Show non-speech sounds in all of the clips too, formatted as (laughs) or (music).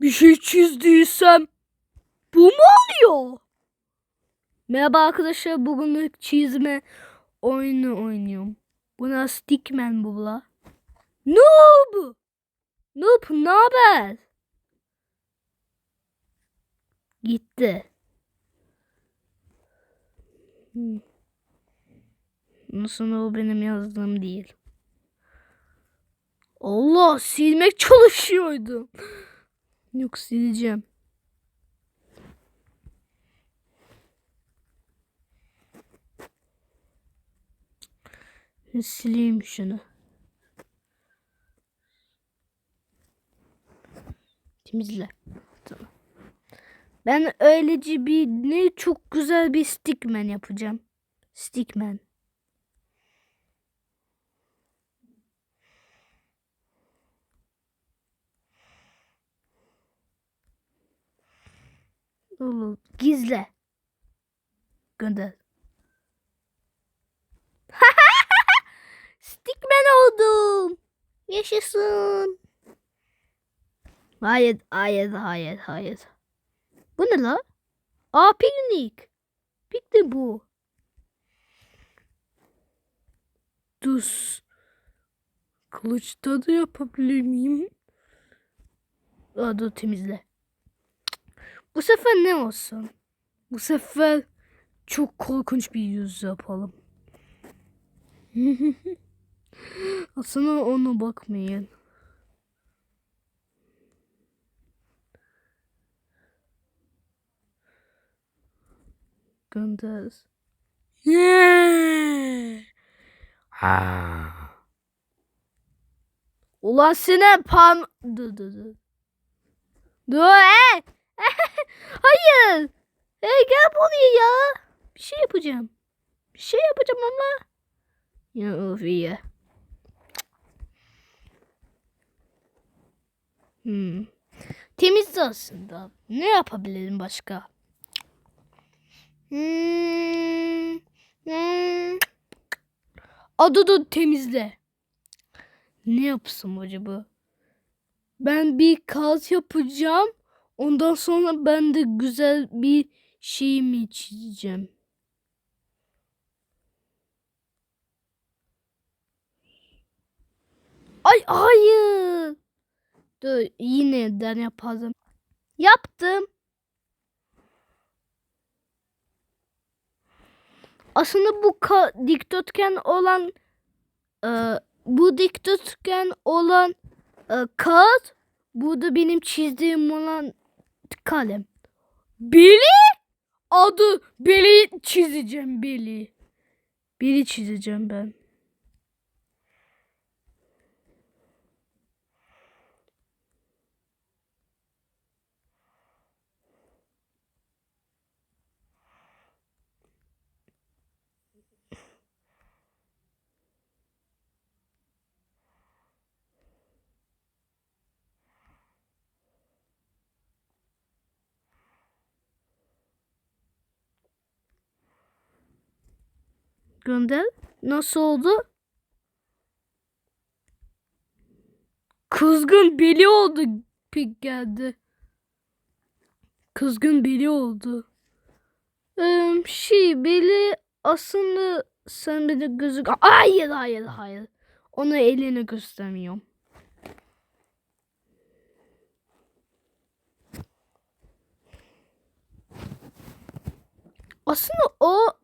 bir şey çizdiysem bu mu oluyor? Merhaba arkadaşlar bugünlük çizme oyunu oynuyorum. Buna Stickman bu la. Noob! Noob ne haber? Gitti. Nasıl o benim yazdığım değil. Allah silmek çalışıyordu. Yok sileceğim. Sileyim şunu. Temizle. Ben öylece bir ne çok güzel bir stickman yapacağım. Stickman. Gizle. Gönder. (laughs) Stickman oldum. Yaşasın. Hayır, hayır, hayır, hayır. Bu ne la? Aa piknik. Piknik bu. Düz. Kılıçta da yapabilir miyim? Aa, dur temizle. Bu sefer ne olsun? Bu sefer çok korkunç bir yüz yapalım. (laughs) Aslında ona bakmayın. Gönder. Ulan sine pan... Dur dur dur. Dur hey! (laughs) Hayır! Hey gel buraya ya. Bir şey yapacağım. Bir şey yapacağım ama. Ya of iyi. Hmm. Temiz aslında. Ne yapabilirim başka? Hmm. Hmm. Adı da temizle. Ne yapsam acaba? Ben bir kağıt yapacağım. Ondan sonra ben de güzel bir şey mi çizeceğim? Ay hayır. Dur yineden yapalım. Yaptım. Aslında bu dikdörtgen olan e, bu dikdörtgen olan e, kağıt burada benim çizdiğim olan kalem. Billy adı Billy çizeceğim Billy. Billy çizeceğim ben. Gönder. Nasıl oldu? Kızgın Billy oldu. Pik geldi. Kızgın Billy oldu. Ee, şey Billy aslında sen bir de gözük... Hayır hayır hayır. Onu eline göstermiyorum. Aslında o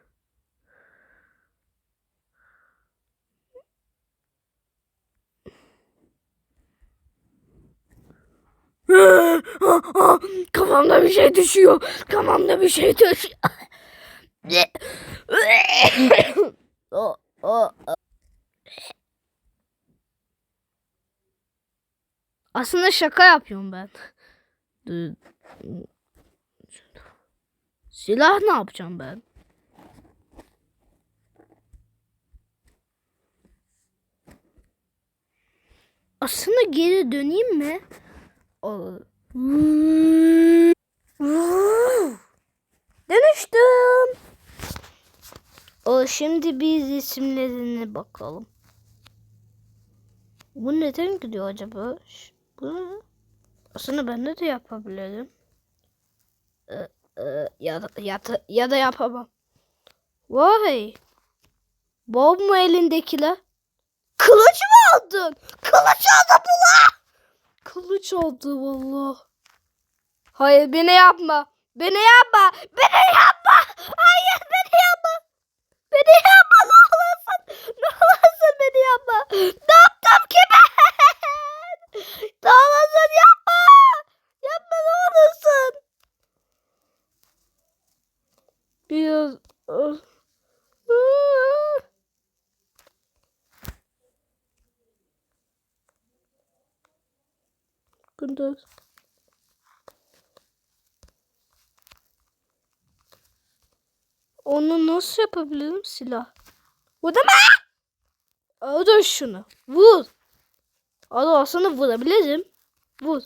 (laughs) Kafamda bir şey düşüyor. Kafamda bir şey düşüyor. O, o, o. Aslında şaka yapıyorum ben. Silah ne yapacağım ben? Aslında geri döneyim mi? Olur. Dönüştüm. O şimdi biz isimlerine bakalım. Bu neden gidiyor acaba? Ş- Bu ne? Aslında ben de yapabilirim. Ee, e, ya da, ya da, ya da yapamam. Vay. Bob mu elindekiler? Kılıç mı aldın? Kılıç aldı bu la. Kılıç aldı valla. Hayır beni yapma. Beni yapma. Beni yapma. Hayır beni yapma. Beni yapma ne olursun. Ne olursun beni yapma. Ne yaptım ki ben? Ne olursun yapma. Yapma ne olursun. Biraz... Gündüz. Onu nasıl yapabilirim silah? Vurma! Öldür şunu. Vur. Hadi aslında vurabilirim. Vur.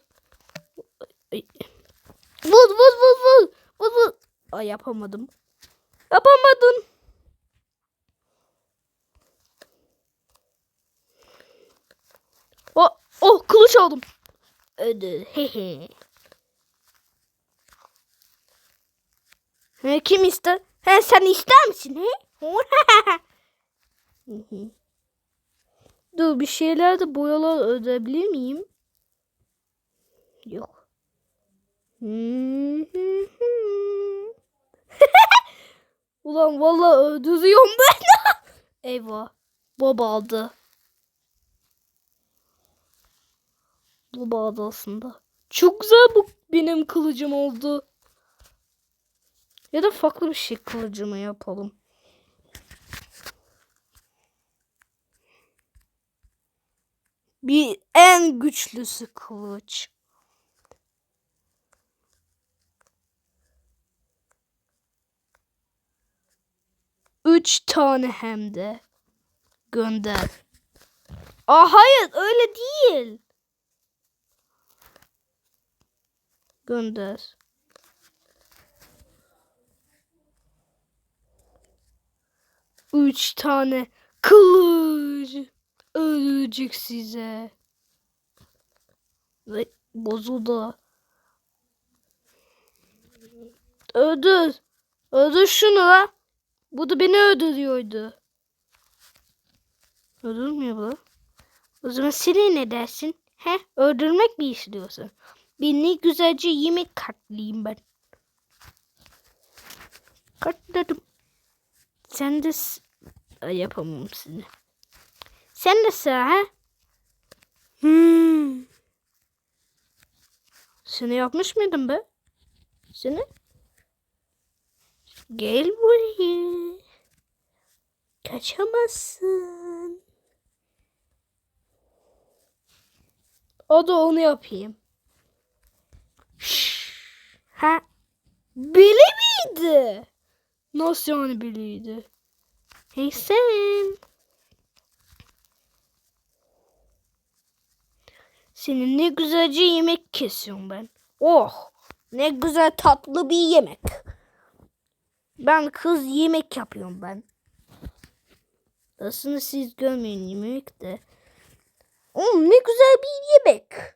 Vur vur vur vur. Vur vur. Ay yapamadım. Yapamadım. Oh, oh kılıç aldım. Öldür. Hehe. He, kim ister? He, sen ister misin? He? (laughs) Dur bir şeyler de boyalar ödebilir miyim? Yok. (laughs) Ulan vallahi öldürüyorum ben. (laughs) Eyvah. Bob aldı. Bob aldı aslında. Çok güzel bu benim kılıcım oldu. Ya da farklı bir şey kılıcımı yapalım. Bir en güçlüsü kılıç. Üç tane hem de. Gönder. Aa hayır öyle değil. Gönder. Üç tane kılıç. Ölecek size. Ve bozuldu. Öldür. Öldür şunu la. Bu da beni öldürüyordu. Öldürmüyor bu. O zaman seni ne dersin? He? Öldürmek mi istiyorsun? Beni güzelce yemek katlayayım ben. Katladım. Sen de yapamam seni. Sen de sıra ha? Hmm. Seni yapmış mıydım be? Seni? Gel buraya. Kaçamazsın. O da onu yapayım. Ha? Bili miydi? Nasıl yani biliydi? Hey sen. Senin ne güzelce yemek kesiyorum ben. Oh ne güzel tatlı bir yemek. Ben kız yemek yapıyorum ben. Aslında siz görmeyin yemek de. Oh ne güzel bir yemek.